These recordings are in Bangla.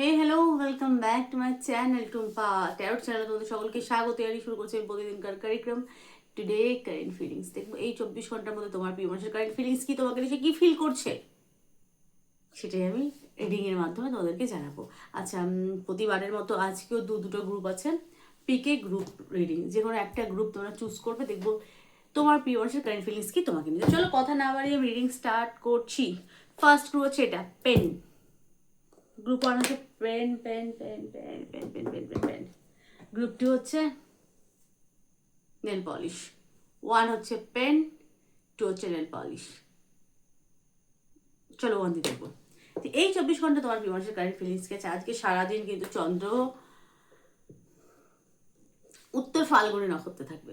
Hey hello welcome back to my channel Tumpa tarot channel তোমাদের সকলকে স্বাগত। জানিয়ে শুরু করছি প্রতিদিনকার কার্যক্রম। টুডে কারেন্ট ফিলিংস দেখব এই চব্বিশ ঘণ্টার মধ্যে তোমার প্রিয় মানুষের কারেন্ট ফিলিংস কি, তোমাকে সে কি ফিল করছে? সেটাই আমি রিডিংয়ের মাধ্যমে তোমাদেরকে জানাব। আচ্ছা প্রতিবারের মতো আজকেও দু দুটো গ্রুপ আছে। পিকে গ্রুপ রিডিং যে কোনো একটা গ্রুপ তোমরা চুজ করবে, দেখব তোমার প্রিয় মানুষের কারেন্ট ফিলিংস কি, তোমাকে নিয়ে। চলো, কথা না বাড়িয়ে রিডিং স্টার্ট করছি। ফার্স্ট গ্রুপ হচ্ছে এটা পেন গ্রুপ ওয়ান হচ্ছে pen pen pen pen pen pen pen pen pen. Group two হচ্ছে নেল পলিশ। ওয়ান হচ্ছে পেন, টু হচ্ছে নেল পলিশ। চলো ওয়ান দিয়ে দেখব। তো এই চব্বিশ ঘণ্টা তোমার বিমাসের কারেন্ট ফিলিংস গেছে আজকে সারাদিন কিন্তু চন্দ্র উত্তর ফাল্গুনি নক্ষত্রে থাকবে।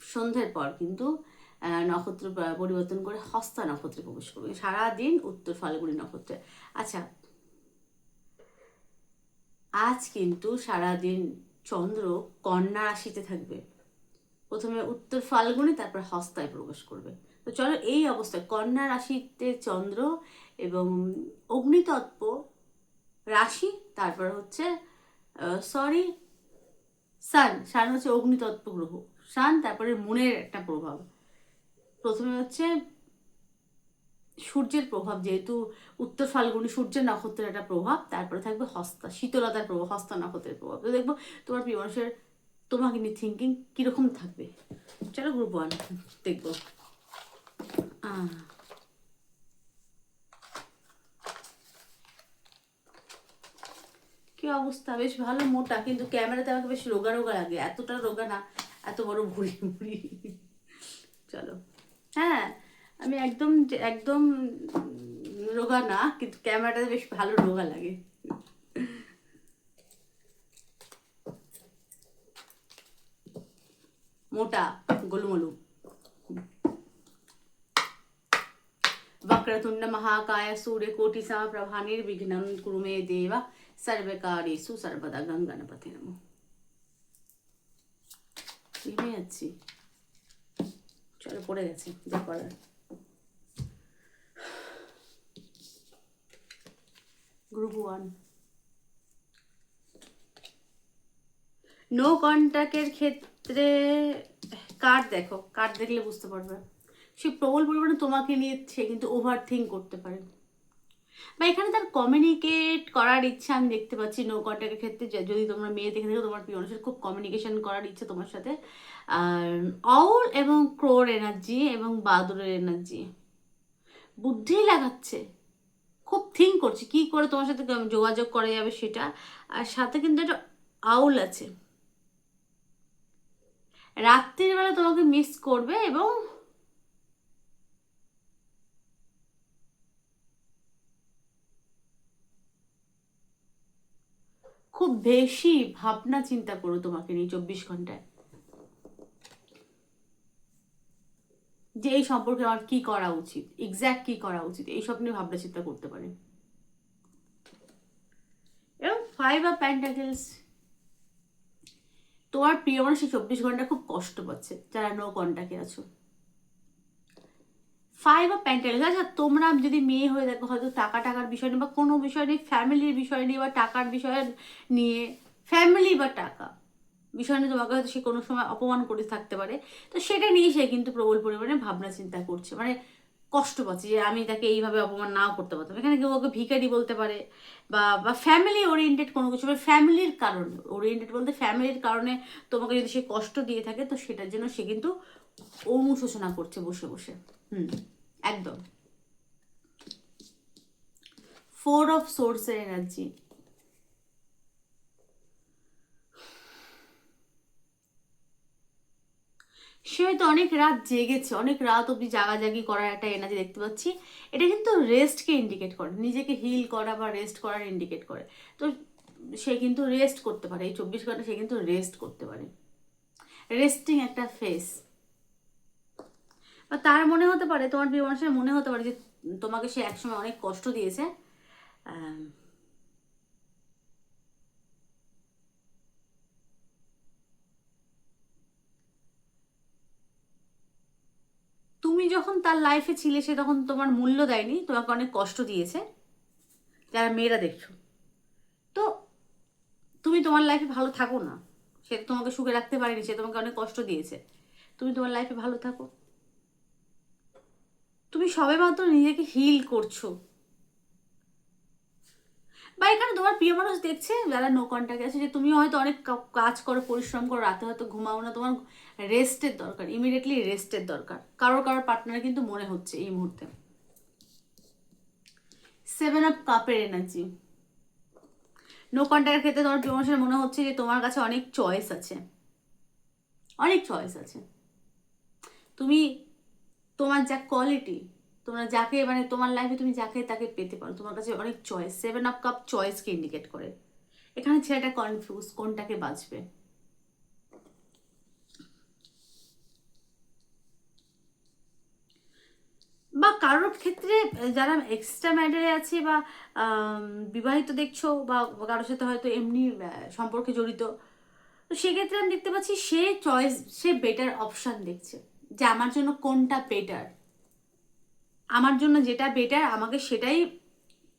সন্ধ্যের পর কিন্তু নক্ষত্র পরিবর্তন করে হস্তা নক্ষত্রে প্রবেশ করবে। সারাদিন উত্তর ফাল্গুনি নক্ষত্রে। আচ্ছা আজ কিন্তু সারাদিন চন্দ্র কন্যা রাশিতে থাকবে। প্রথমে উত্তর ফাল্গুনে, তারপর হস্তায় প্রবেশ করবে। তো চলো এই অবস্থায় কন্যা রাশিতে চন্দ্র এবং অগ্নিতত্ত্ব রাশি, তারপর হচ্ছে সরি সান সান হচ্ছে অগ্নিতত্ত্ব গ্রহ। সান তারপরে মনের একটা প্রভাব। প্রথমে হচ্ছে সূর্যের প্রভাব যেহেতু উত্তর ফাল্গুনি সূর্যের নক্ষত্রের একটা প্রভাব, তারপরে থাকবে হস্তা, শীতলতার প্রভাব, হস্তা নক্ষত্রের প্রভাব। তো দেখব তোমার প্রিয় মানুষের তোমাকে নিয়ে থিঙ্কিং কীরকম থাকবে? চলো গ্রুপ ওয়ান দেখব। কি অবস্থা? বেশ ভালো মোটা, কিন্তু ক্যামেরাতে আমাকে বেশ রোগা রোগা লাগে। এতটা রোগা না, এত বড় ভুড়ি ভুড়ি চলো। হ্যাঁ আমি একদম যে- একদম উম, রোগা না কিন্তু ক্যামেরাটাতে বেশ ভালো রোগা লাগে মোটা গোলুমলু वक्रतुंड महाकाय सूर्य कोटि प्रभा निर्विघ्नं कुरु मे देव सर्वकारेषु सर्वदा गंगणपति नमो নেমে যাচ্ছি চলো পড়ে গেছে যা করার গ্রুপ ওয়ান। নো কন্ট্যাক্টের ক্ষেত্রে কার্ড দেখো কার্ড দেখলে বুঝতে পারবে। সে প্রবল পরিমাণে তোমাকে নিয়ে সে কিন্তু ওভার থিঙ্ক করতে পারে। বা এখানে তার কমিউনিকেট করার ইচ্ছা আমি দেখতে পাচ্ছি নো কন্ট্যাক্টের ক্ষেত্রে। যদি তোমরা মেয়ে দেখে থাকো, তোমার প্রিয় মানুষের খুব কমিউনিকেশন করার ইচ্ছা তোমার সাথে। আর অউল এবং ক্রোর এনার্জি এবং বাদুরের এনার্জি বুদ্ধি লাগাচ্ছে। খুব থিঙ্ক করছি, কি করে তোমার সাথে যোগাযোগ করা যাবে সেটা। আর সাথে কিন্তু একটা আউল আছে। রাত্রির বেলা তোমাকে মিস করবে এবং খুব বেশি ভাবনা চিন্তা করো তোমাকে নিয়ে চব্বিশ ঘন্টায়। যে এই সম্পর্কে আমার কি করা উচিত এক্স্যাক্ট কি করা উচিত, এইসব নিয়ে ভাবনা চিন্তা করতে পারে। এবং ফাইভ অফ প্যান্টাকেলস তোমার প্রিয় মানুষ এই চব্বিশ ঘণ্টা খুব কষ্ট পাচ্ছে, যারা নো কন্ট্যাক্টে আছো। ফাইভ অফ প্যান্টাকেলস আচ্ছা তোমরা যদি মেয়ে হয়ে দেখো হয়তো টাকা টাকার বিষয় নিয়ে বা কোনো বিষয় নিয়ে ফ্যামিলির বিষয় নিয়ে বা টাকার বিষয় নিয়ে ফ্যামিলি বা টাকা বিষয় নিয়ে তোমাকে হয়তো সে কোনো সময় অপমান করে থাকতে পারে। তো সেটা নিয়ে সে কিন্তু প্রবল পরিমাণে ভাবনা চিন্তা করছে। মানে কষ্ট পাচ্ছে যে আমি তাকে এইভাবে অপমান নাও করতে পারতাম। এখানে কেউ ওকে ভিখারি বলতে পারে বা বা ফ্যামিলি ওরিয়েন্টেড কোনো কিছু ফ্যামিলির কারণে ওরিয়েন্টেড বলতে ফ্যামিলির কারণে তোমাকে যদি সে কষ্ট দিয়ে থাকে, তো সেটার জন্য সে কিন্তু অনুশোচনা করছে বসে বসে। হুম, একদম। ফোর অফ সোর্সের এনার্জি সে হয়তো অনেক রাত জেগেছে, অনেক রাত অবধি জাগাজাগি করার একটা এনার্জি দেখতে পাচ্ছি। এটা কিন্তু রেস্টকে ইন্ডিকেট করে, নিজেকে হিল করা বা রেস্ট করার ইন্ডিকেট করে। তো সে কিন্তু রেস্ট করতে পারে, এই চব্বিশ ঘণ্টা সে কিন্তু রেস্ট করতে পারে। রেস্টিং একটা ফেস বা তার মনে হতে পারে, তোমার প্রিয় মানুষের মনে হতে পারে যে তোমাকে সে একসময় অনেক কষ্ট দিয়েছে আম, তুমি যখন তার লাইফে ছিলে, সে তখন তোমার মূল্য দেয়নি, তোমাকে অনেক কষ্ট দিয়েছে। যারা মেয়েরা দেখছ। তো তুমি তোমার লাইফে ভালো থাকো না। সে তোমাকে সুখে রাখতে পারেনি, সে তোমাকে অনেক কষ্ট দিয়েছে। তুমি তোমার লাইফে ভালো থাকো। তুমি সবে মাত্র নিজেকে হিল করছ। বা এখানে তোমার প্রিয় মানুষ দেখছে, যারা নো কন্ট্যাক্ট আছে, যে তুমি হয়তো অনেক কাজ করো, পরিশ্রম করো, রাতে হয়তো ঘুমাও না, তোমার রেস্টের দরকার ইমিডিয়েটলি রেস্টের দরকার। কারোর কারোর পার্টনার কিন্তু মনে হচ্ছে এই মুহূর্তে। সেভেন আপ কাপের এনার্জি নো কন্ট্যাক্টের ক্ষেত্রে তোমার প্রিয় মানুষের মনে হচ্ছে যে তোমার কাছে অনেক চয়েস আছে। অনেক চয়েস আছে। তুমি, তোমার যা কোয়ালিটি তোমরা যাকে মানে তোমার লাইফে তুমি যাকে তাকে পেতে পারো। তোমার কাছে অনেক চয়েস সেভেন আপ কাপ চয়েসকে ইন্ডিকেট করে। এখানে ছেলেটা কনফিউজ কোনটাকে বাঁচবে? বা কারোর ক্ষেত্রে যারা এক্সট্রা ম্যাটারে আছে বা বিবাহিত দেখছ বা কারোর সাথে হয়তো এমনি সম্পর্কে জড়িত, তো সেক্ষেত্রে আমি দেখতে পাচ্ছি সে চয়েস সে বেটার অপশান দেখছে। যে আমার জন্য কোনটা বেটার আমার জন্য যেটা বেটার আমাকে সেটাই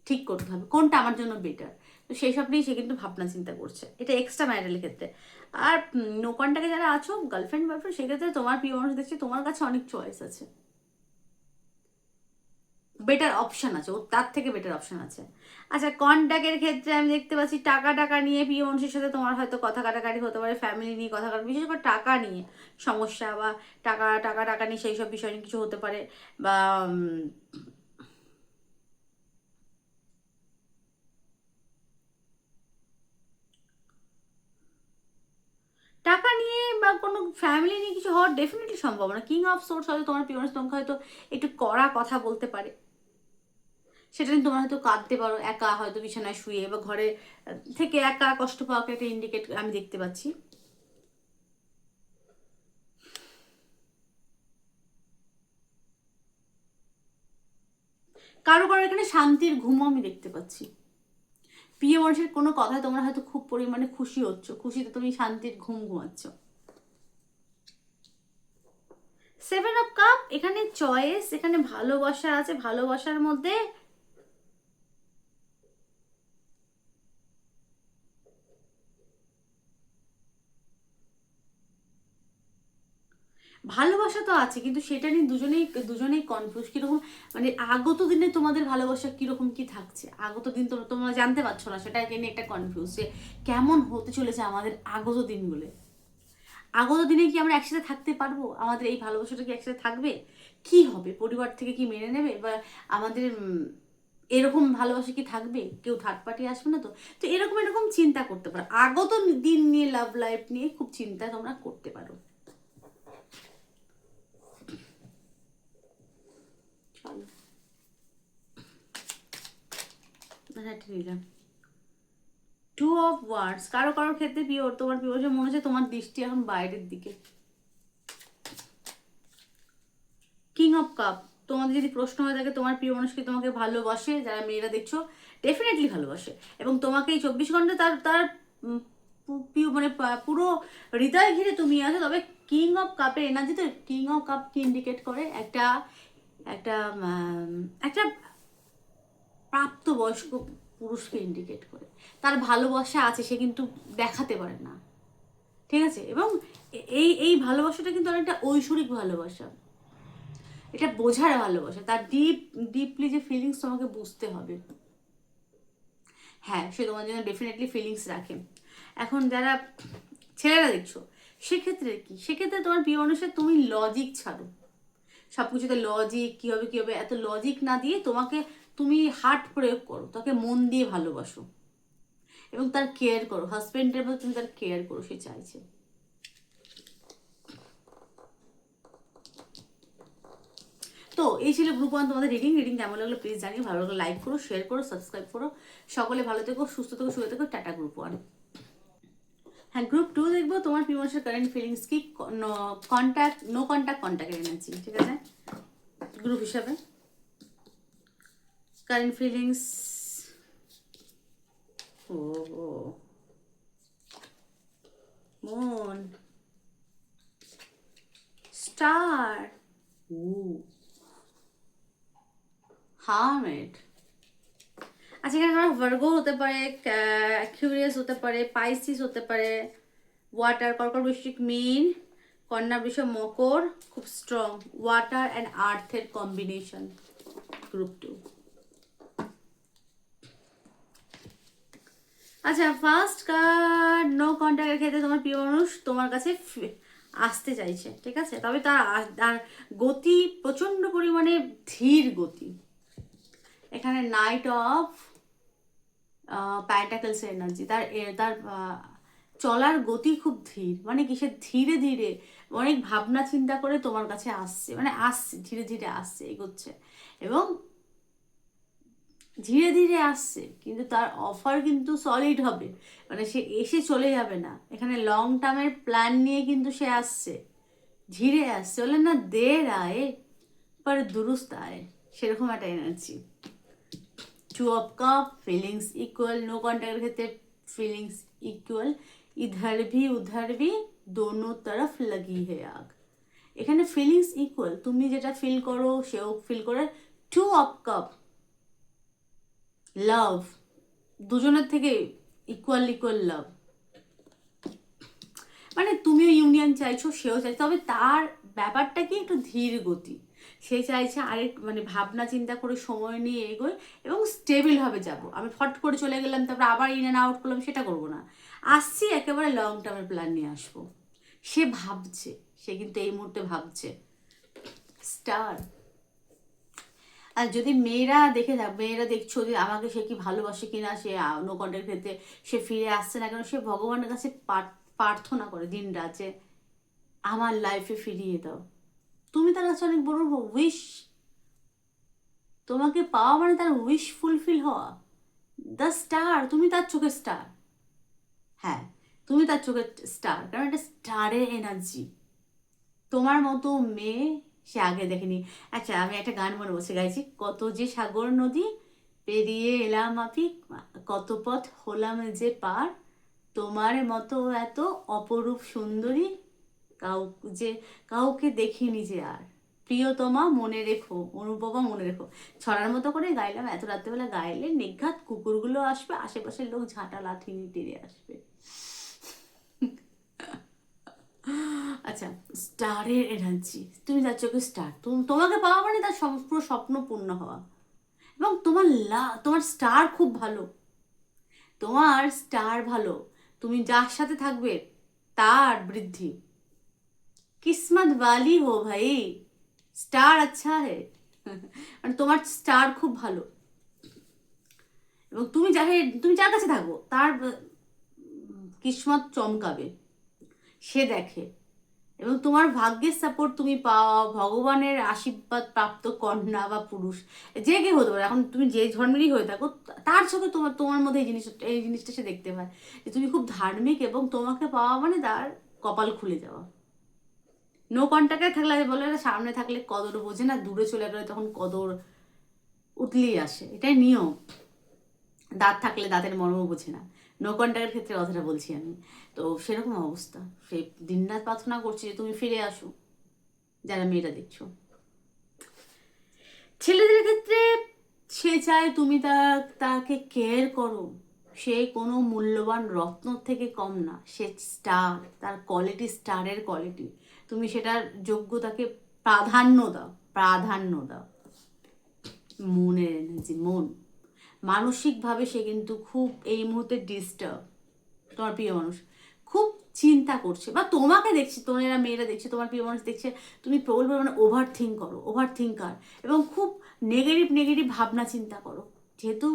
ঠিক করতে হবে। কোনটা আমার জন্য বেটার তো সেই সব নিয়ে সে কিন্তু ভাবনা চিন্তা করছে। এটা এক্সট্রা ম্যারিটালের ক্ষেত্রে। আর নো কন্ট্যাক্টে যারা আছো গার্লফ্রেন্ড বয়ফ্রেন্ড সেক্ষেত্রে তোমার প্রিয় মানুষ দেখছে, তোমার কাছে অনেক চয়েস আছে। বেটার অপশন আছে ওর তার থেকে বেটার অপশন আছে। আচ্ছা কন্ট্যাক্টের ক্ষেত্রে আমি দেখতে পাচ্ছি টাকা টাকা নিয়ে মানুষের সাথে তোমার হয়তো কথা কাটাকাটি হতে পারে ফ্যামিলি নিয়ে কথা কাটা বিশেষ করে টাকা নিয়ে সমস্যা বা টাকা টাকা টাকা নিয়ে সেই সব বিষয় নিয়ে কিছু হতে পারে বা টাকা নিয়ে বা কোনো ফ্যামিলি নিয়ে কিছু হওয়ার ডেফিনেটলি সম্ভব না কিং অফ সোর্স হয়তো তোমার মানুষ তোমাকে হয়তো একটু কড়া কথা বলতে পারে। সেটা নিয়ে তোমরা হয়তো কাঁদতে পারো, একা হয়তো বিছানায় শুয়ে বা ঘরে থেকে একা কষ্ট পাওয়াকে একটা ইন্ডিকেট আমি দেখতে পাচ্ছি। কারও কারও এখানে শান্তির ঘুমও আমি দেখতে পাচ্ছি। প্রিয় মানুষের কোনো কথায় তোমরা হয়তো খুব পরিমাণে খুশি হচ্ছ, খুশিতে তুমি শান্তির ঘুম ঘুমাচ্ছ। সেভেন অফ কাপ এখানে চয়েস এখানে ভালোবাসা আছে, ভালোবাসার মধ্যে ভালোবাসা তো আছে, কিন্তু সেটা নিয়ে দুজনেই দুজনেই কনফিউজ কীরকম মানে আগত দিনে তোমাদের ভালোবাসা কীরকম কি থাকছে? আগত দিন তো তোমরা জানতে পারছ না, সেটা নিয়ে একটা কনফিউজ যে কেমন হতে চলেছে আমাদের আগত দিনগুলো। আগত দিনে কি আমরা একসাথে থাকতে পারব? আমাদের এই ভালোবাসাটা কি একসাথে থাকবে? কি হবে? পরিবার থেকে কি মেনে নেবে? বা আমাদের এরকম ভালোবাসা কি থাকবে? কেউ থার্ড পার্টি আসবে না তো? তো এরকম এরকম চিন্তা করতে পারো। আগত দিন নিয়ে লাভ লাইফ নিয়ে খুব চিন্তা তোমরা করতে পারো। টু অফ ওয়ার্ডস কারও কারোর ক্ষেত্রে পিওর তোমার পিওর মনে হচ্ছে তোমার দৃষ্টি এখন বাইরের দিকে। কিং অফ কাপ তোমাদের যদি প্রশ্ন হয়ে থাকে, তোমার প্রিয় মানুষ কি তোমাকে ভালোবাসে? যারা মেয়েরা দেখছ ডেফিনেটলি ভালোবাসে। এবং তোমাকে এই চব্বিশ ঘণ্টা তার তার প্রিয় মানে পুরো হৃদয় ঘিরে তুমি আছো। তবে কিং অফ কাপের এনার্জি তো কিং অফ কাপ কি ইন্ডিকেট করে একটা একটা একটা প্রাপ্তবয়স্ক পুরুষকে ইন্ডিকেট করে। তার ভালোবাসা আছে, সে কিন্তু দেখাতে পারে না। ঠিক আছে? এবং এই এই ভালোবাসাটা কিন্তু অনেকটা ঐশ্বরিক ভালোবাসা। এটা বোঝার ভালোবাসা। তার ডিপ ডিপলি যে ফিলিংস তোমাকে বুঝতে হবে। হ্যাঁ সে তোমার জন্য ডেফিনেটলি ফিলিংস রাখে। এখন যারা ছেলেরা দেখছ, সেক্ষেত্রে কি? সেক্ষেত্রে তোমার প্রিয় মানুষের তুমি লজিক ছাড়ো। সব কিছুতে লজিক কী হবে কী হবে এত লজিক না দিয়ে তোমাকে তুমি হার্ট প্রয়োগ করো, তাকে মন দিয়ে ভালোবাসো এবং তার কেয়ার করো হাজব্যান্ডের মধ্যে তুমি তার কেয়ার করো, সে চাইছে। তো এই ছিল গ্রুপ ওয়ান তোমাদের রিডিং রিডিং কেমন লাগল প্লিজ জানিও, ভালো লাগল লাইক করো শেয়ার করো সাবস্ক্রাইব করো। সকলে ভালো থেকো, সুস্থ থেকো শুয়ে থেকো, টাটা গ্রুপ ওয়ান হ্যাঁ গ্রুপ টু দেখব, তোমার মানুষের কারেন্ট ফিলিংস কি? কন্ট্যাক্ট নো কন্ট্যাক্ট কন্ট্যাক্টের এনার্জি ঠিক আছে? গ্রুপ হিসাবে। কারেন্ট ফিলিংস ও মন স্টার ও হার্মেট আচ্ছা এখানে আমার ভার্গো হতে পারে কিউরিয়াস হতে পারে পাইসিস হতে পারে ওয়াটার কর্কট বৃষ্টিক মিন কন্যা বৃষ মকর খুব স্ট্রং ওয়াটার অ্যান্ড আর্থের কম্বিনেশন গ্রুপ টু আচ্ছা ফার্স্ট কার্ড নো কন্ট্যাক্টের ক্ষেত্রে তোমার প্রিয় মানুষ তোমার কাছে আসতে চাইছে, ঠিক আছে? তবে তার তার গতি প্রচণ্ড পরিমাণে ধীর গতি। এখানে নাইট অফ প্যান্টাকেলস এনার্জি তার তার চলার গতি খুব ধীর মানে কি সে ধীরে ধীরে অনেক ভাবনা চিন্তা করে তোমার কাছে আসছে মানে আসছে, ধীরে ধীরে আসছে, এগোচ্ছে। এবং ধীরে ধীরে আসছে, কিন্তু তার অফার কিন্তু সলিড হবে। মানে সে এসে চলে যাবে না। এখানে লং টার্মের প্ল্যান নিয়ে কিন্তু সে আসছে। ধীরে আসছে। বলে, না দের আয়ে পর দুরুস্ত আয়ে। সেরকম একটা energy two of cup feelings equal no কন্ট্যাক্টের ক্ষেত্রে ফিলিংস ইকুয়াল ইধার ভি, উধার ভি, দোনো তরফ লাগি হে আগ। এখানে ফিলিংস ইকুয়াল তুমি যেটা ফিল করো, সেও ফিল করে। টু অফ কাপ লাভ দুজনের থেকে ইকুয়াল ইকুয়াল লাভ মানে তুমিও ইউনিয়ন চাইছো, সেও চাইছো, তবে তার ব্যাপারটা কি একটু ধীর গতি। সে চাইছে আরেক মানে ভাবনা চিন্তা করে সময় নিয়ে এগোয় এবং স্টেবিলভাবে যাব। আমি ফট করে চলে গেলাম, তারপর আবার ইন অ্যান্ড আউট করলাম, সেটা করব না। আসছি একেবারে লং টার্মের প্ল্যান নিয়ে আসব। সে ভাবছে, সে কিন্তু এই মুহূর্তে ভাবছে। স্টার আর যদি মেয়েরা দেখে থাক, মেয়েরা দেখছ যে আমাকে সে কি ভালোবাসে কিনা, সে নো কন্ট্যাক্ট ক্ষেত্রে সে ফিরে আসছে না কেন, সে ভগবানের কাছে প্রার্থনা করে দিন রাতে, আমার লাইফে ফিরিয়ে দাও। তুমি তার কাছে অনেক বড় উইশ তোমাকে পাওয়া মানে তার উইশ ফুলফিল হওয়া। দ্য স্টার তুমি তার চোখের স্টার হ্যাঁ তুমি তার চোখের স্টার কারণ এটা স্টারের এনার্জি তোমার মতো মেয়ে সে আগে দেখেনি। আচ্ছা আমি একটা গান মনে বসে গাইছি, কত যে সাগর নদী পেরিয়ে এলাম আপি কত পথ হলাম যে পার, তোমার মতো এত অপরূপ সুন্দরী কাউ, যে কাউকে দেখিনি যে আর। প্রিয়তমা মনে রেখো, অনুপমা মনে রেখো। ছড়ার মতো করে গাইলাম, এত রাত্রেবেলা গাইলে নিঘাত কুকুরগুলো আসবে, আশেপাশের লোক ঝাঁটা লাঠি নিয়ে টেনে আসবে। আচ্ছা স্টারের এনার্জি। তুমি তার চোখে স্টার। তোমাকে পাওয়া মানে তার পুরো স্বপ্ন পূর্ণ হওয়া। এবং তোমার তোমার স্টার খুব ভালো। তোমার স্টার ভালো। তুমি যার সাথে থাকবে, তার বৃদ্ধি। কিসমত বালি হো ভাই। স্টার আচ্ছা হে। মানে তোমার স্টার খুব ভালো। এবং তুমি যাকে তুমি যার কাছে থাকো তার কিসমত চমকাবে। সে দেখে। এবং তোমার ভাগ্যের সাপোর্ট তুমি পাও, ভগবানের আশীর্বাদ প্রাপ্ত কন্যা বা পুরুষ, যে কে হতে পারে। এখন তুমি যে ধর্মেরই হয়ে থাকো, তার চোখে তোমার তোমার মধ্যে এই জিনিস এই জিনিসটা সে দেখতে পায় যে তুমি খুব ধার্মিক এবং তোমাকে পাওয়া মানে তার কপাল খুলে যাওয়া। নো কন্ট্যাক্টে থাকলে বলে সামনে থাকলে কদর বোঝে না, দূরে চলে গেলে তখন কদর উতলেই আসে। এটাই নিয়ম। দাঁত থাকলে দাঁতের মর্ম বোঝে না। নো কন্ট্যাক্টের ক্ষেত্রে কথাটা বলছি আমি। তো সেরকম অবস্থা। সে দিনরাত প্রার্থনা করছি যে তুমি ফিরে আসো, যারা মেয়েটা দেখছ। ছেলেদের ক্ষেত্রে সে চায় তুমি তা, তাকে কেয়ার করো। সে কোনো মূল্যবান রত্ন থেকে কম না। সে স্টার তার কোয়ালিটি স্টারের কোয়ালিটি তুমি সেটার যোগ্যতাকে প্রাধান্য দাও প্রাধান্য দাও। মনের এনার্জি মন। মানসিকভাবে সে কিন্তু খুব এই মুহূর্তে ডিস্টার্ব তোমার প্রিয় মানুষ। খুব চিন্তা করছে। বা তোমাকে দেখছি, তোমরা মেয়েরা দেখছে, তোমার প্রিয় মানুষ দেখছে, তুমি প্রবল পরিমাণে ওভার থিঙ্ক করো ওভার থিঙ্কার এবং খুব নেগেটিভ নেগেটিভ ভাবনা চিন্তা করো। যেহেতু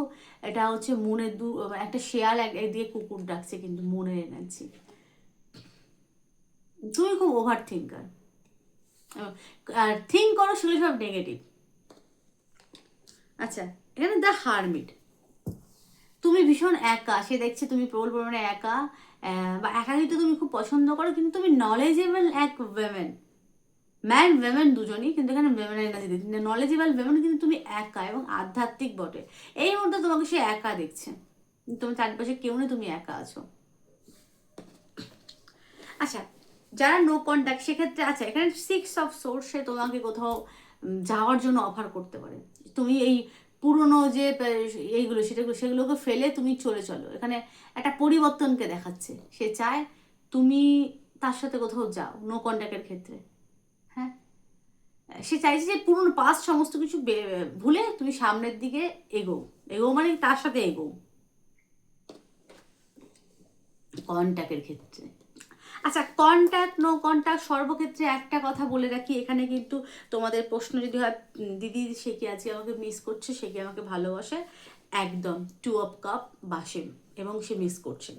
এটা হচ্ছে মনের দু, একটা শেয়াল এক একদিকে কুকুর ডাকছে কিন্তু মনের এনার্জি তুমি খুব ওভার থিঙ্কার আর থিঙ্ক করো, সেগুলো সব নেগেটিভ আচ্ছা এখানে দ্য হারমিট তুমি ভীষণ একা, সে দেখছে তুমি প্রবল পরিমাণে একা বা একাকিত্ব তুমি খুব পছন্দ করো, কিন্তু তুমি নলেজেবল এক ওয়েমেন ম্যান ওয়েমেন দুজনই, কিন্তু এখানে ওয়েমেনের এনার্জি দিচ্ছে নলেজেবল ওয়েমেন কিন্তু তুমি একা এবং আধ্যাত্মিক বটে। এই মুহূর্তে তোমাকে সে একা দেখছে। তোমার চারপাশে কেউ নেই, তুমি একা আছো। আচ্ছা যারা নো কন্ট্যাক্ট সেক্ষেত্রে আচ্ছা এখানে সিক্স অফ সোর্স তোমাকে কোথাও যাওয়ার জন্য অফার করতে পারে। তুমি এই পুরনো যে এইগুলো, সেটাগুলো, সেগুলোকে ফেলে তুমি চলে চলো। এখানে একটা পরিবর্তনকে দেখাচ্ছে। সে চায় তুমি তার সাথে কোথাও যাও নো কন্ট্যাক্টের ক্ষেত্রে। হ্যাঁ? সে চাইছে যে পুরনো পাস সমস্ত কিছু ভুলে তুমি সামনের দিকে এগো এগো মানে তার সাথে এগো কন্ট্যাক্টের ক্ষেত্রে। আচ্ছা কন্ট্যাক্ট নো কন্ট্যাক্ট সর্বক্ষেত্রে একটা কথা বলে রাখি। এখানে কিন্তু তোমাদের প্রশ্ন যদি হয় দিদি, সে কি আজকে আমাকে মিস করছে? সে কি আমাকে ভালোবাসে? একদম টু অফ কাপ বাসে এবং সে মিস করছে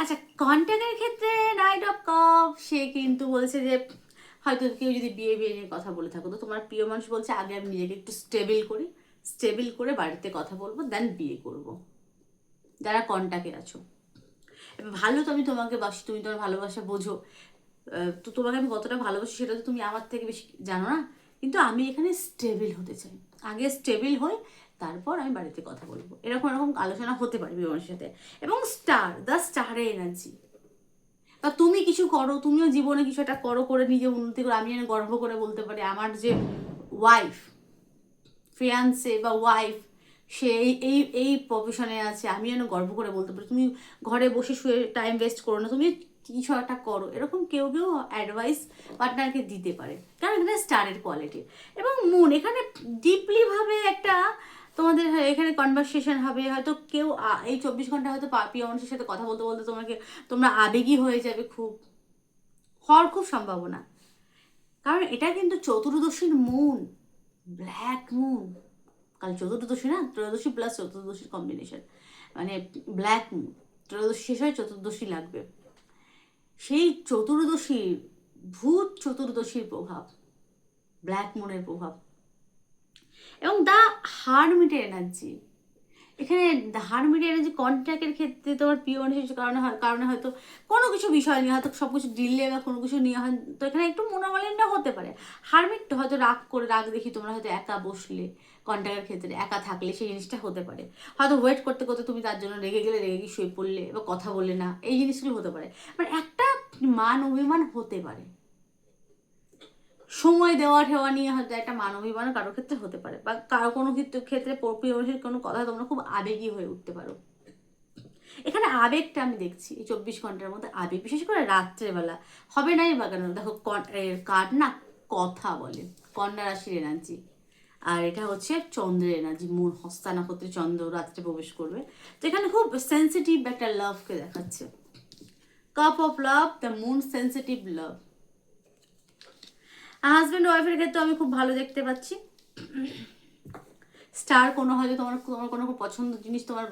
আচ্ছা কন্ট্যাক্টের ক্ষেত্রে নাইট অফ কাপ সে কিন্তু বলছে যে, হয়তো কেউ যদি বিয়ে বিয়ে নিয়ে কথা বলে থাকো। তো তোমার প্রিয় মানুষ বলছে, আগে আমি নিজেকে একটু স্টেবল করি স্টেবল করে বাড়িতে কথা বলব দেন বিয়ে করব। যারা কন্ট্যাক্টে আছো। ভালো তো আমি তোমাকে বাসি, তুমি তোমার ভালোবাসা বোঝো। তো তোমাকে আমি কতটা ভালোবাসি সেটা তো তুমি আমার থেকে বেশি জানো না। কিন্তু আমি এখানে স্টেবল হতে চাই। আগে স্টেবল হই, তারপর আমি বাড়িতে কথা বলব। এরকম এরকম আলোচনা হতে পারে বিমানের সাথে। এবং স্টার দ্য স্টারের এনার্জি বা তুমি কিছু করো, তুমিও জীবনে কিছু একটা করো করে নিজে উন্নতি করো, আমি যেন গর্ব করে বলতে পারি, আমার যে ওয়াইফ ফিয়ান্সে বা ওয়াইফ সে এই এই এই প্রফেশনে আছে, আমি যেন গর্ব করে বলতে পারি। তুমি ঘরে বসে শুয়ে টাইম ওয়েস্ট করো না, তুমি কিছু একটা করো। এরকম কেউ কেউ অ্যাডভাইস পার্টনারকে দিতে পারে। কারণ এখানে স্টারের কোয়ালিটি এবং মুন এখানে ডিপলিভাবে একটা তোমাদের এখানে কনভারসেশন হবে। হয়তো কেউ এই চব্বিশ ঘণ্টা হয়তো পা- প্রিয় মানুষের সাথে কথা বলতে বলতে তোমাকে, তোমরা আবেগী হয়ে যাবে খুব, হওয়ার খুব সম্ভাবনা। কারণ এটা কিন্তু চতুর্দশীর মুন ব্ল্যাক মুন কাল চতুর্দশী না, ত্রয়োদশী প্লাস চতুর্দশীর কম্বিনেশন মানে ব্ল্যাক ত্রয়োদশী শেষ হয়, চতুর্দশী লাগবে। সেই চতুর্দশী, ভূত চতুর্দশীর প্রভাব ব্ল্যাক মুনের প্রভাব। এবং দ্য হারমিটের এনার্জি এখানে দ্য হারমিটের এনার্জি কন্ট্যাক্টের ক্ষেত্রে তোমার মানুষের কারণে কারণে হয়তো কোনো কিছু বিষয় নিয়ে, হয়তো সব কিছু ডিলে বা কোনো কিছু নিয়ে হয়, তো এখানে একটু মনোমালিন্য হতে পারে। হারমিট হয়তো রাগ করে, রাগ দেখি তোমরা হয়তো একা বসলে কন্ট্যাক্টের ক্ষেত্রে, একা থাকলে সেই জিনিসটা হতে পারে। হয়তো ওয়েট করতে করতে তুমি তার জন্য রেগে গেলে, রেগে গিয়ে শুয়ে পড়লে বা কথা বললে না, এই জিনিসগুলো হতে পারে। মানে একটা মান অভিমান হতে পারে। সময় দেওয়া ঠেওয়া নিয়ে হয়তো একটা মান অভিমান কারোর ক্ষেত্রে হতে পারে। বা কারও কোনো ক্ষেত্রে ক্ষেত্রে প্রিয় মানুষের কোনো কথা তোমরা খুব আবেগী হয়ে উঠতে পারো। এখানে আবেগটা আমি দেখছি এই চব্বিশ ঘণ্টার মধ্যে আবেগ, বিশেষ করে রাত্রেবেলা। হবে নাই বা কেন? দেখো কার না কথা বলে? কন্যা রাশির এনার্জি আর এটা হচ্ছে চন্দ্রের এনার্জি মূল হস্তা নক্ষত্রে চন্দ্র রাত্রে প্রবেশ করবে। তো এখানে খুব সেন্সিটিভ একটা লাভকে দেখাচ্ছে। Cup of love the moon sensitive love husband ওয়াইফের ক্ষেত্রে আমি খুব ভালো দেখতে পাচ্ছি। স্টার কোনো হয়তো তোমার তোমার কোনো খুব পছন্দের জিনিস তোমার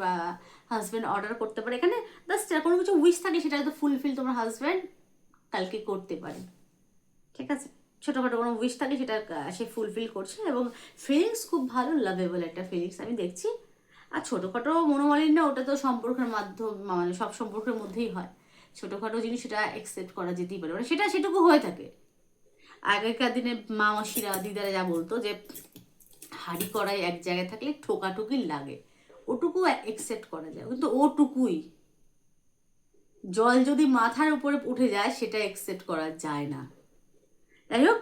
হাজব্যান্ড অর্ডার করতে পারে। এখানে স্টার কোনো কিছু উইশ থাকে সেটা হয়তো ফুলফিল তোমার হাজব্যান্ড কালকে করতে পারে। ঠিক আছে? ছোটোখাটো কোনো উইশ থাকে সেটা সে ফুলফিল করছে এবং ফিলিংস খুব ভালো লাভেবল একটা ফিলিংস আমি দেখছি। আর ছোটোখাটো মনোমালিন্য ওটা তো সম্পর্কের মাধ্যম মানে সব সম্পর্কের মধ্যেই হয়। ছোটোখাটো জিনিস সেটা অ্যাকসেপ্ট করা যেতেই পারে। মানে সেটা, সেটুকু হয়ে থাকে। আগেকার দিনে মা মাসিরা দিদারা যা বলতো যে, হাড়ি কড়াই এক জায়গায় থাকলে ঠোকাঠুকি লাগে। ওটুকু একসেপ্ট করা যায়। কিন্তু ওটুকুই। জল যদি মাথার উপরে উঠে যায়, সেটা একসেপ্ট করা যায় না। যাই হোক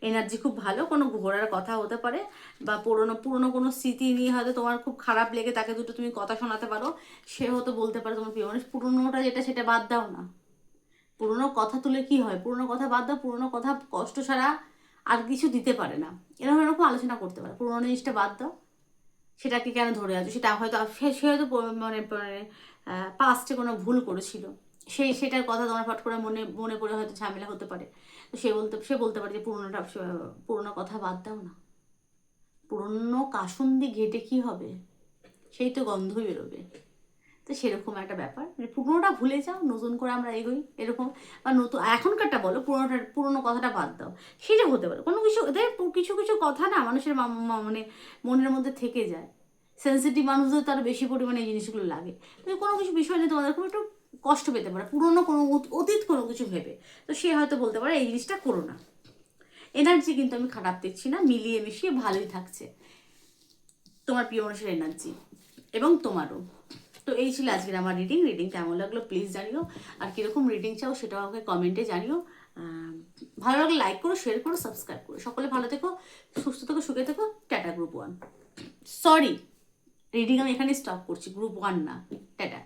এনার্জি খুব ভালো। কোনো ঘোরার কথা হতে পারে বা পুরনো পুরনো কোনো স্মৃতি নিয়ে হয়তো তোমার খুব খারাপ লেগে তাকে দুটো তুমি কথা শোনাতে পারো। সে হয়তো বলতে পারো তোমার প্রিয় মানুষ, পুরনোটা যেটা, সেটা বাদ দাও না। পুরনো কথা তুলে কি হয়? পুরনো কথা বাদ দাও, পুরনো কথা কষ্ট ছাড়া আর কিছু দিতে পারে না। এরকম এরকম আলোচনা করতে পারে। পুরনো জিনিসটা বাদ দাও। সেটাকে কেন ধরে আছো? সেটা হয়তো, সে হয়তো মানে পাস্টে কোনো ভুল করেছিল। সেই সেটার কথা তোমার ফট করে মনে মনে পড়ে হয়তো ঝামেলা হতে পারে। তো সে বলতে সে বলতে পারে যে পুরোনোটা পুরোনো কথা বাদ দাও না। পুরনো কাসুন্দি ঘেটে কি হবে? সেই তো গন্ধই বেরোবে। তো সেরকম একটা ব্যাপার। মানে পুরোনোটা ভুলে যাও, নতুন করে আমরা এগোই, এরকম। বা নতুন এখনকারটা বলো, পুরোনোটা, পুরোনো কথাটা বাদ দাও। সেটা হতে পারে। কোনো কিছু, এদের কিছু কিছু কথা না মানুষের মানে মনের মধ্যে থেকে যায়। সেন্সিটিভ মানুষদের তার বেশি পরিমাণে এই জিনিসগুলো লাগে। তো কোনো কিছু বিষয় নিয়ে তোমাদের খুব একটু কষ্ট পেতে পারে। পুরোনো কোনো অতীত কোনো কিছু ভেবে। তো সে হয়তো বলতে পারে, এই জিনিসটা করো না। এনার্জি কিন্তু আমি খারাপ দেখছি না, মিলিয়ে মিশিয়ে ভালোই থাকছে। তোমার প্রিয় মানুষের এনার্জি এবং তোমারও। তো এই ছিল আজকের আমার রিডিং রিডিং কেমন লাগল প্লিজ জানিও। আর কীরকম রিডিং চাও সেটাও আমাকে কমেন্টে জানিও। ভালো লাগলে লাইক করো শেয়ার করো সাবস্ক্রাইব করো। সকলে ভালো থেকো, সুস্থ থেকো, সুখে থেকো। Tata group one sorry reading আমি এখানে স্টপ করছি। গ্রুপ ওয়ান না। টাটা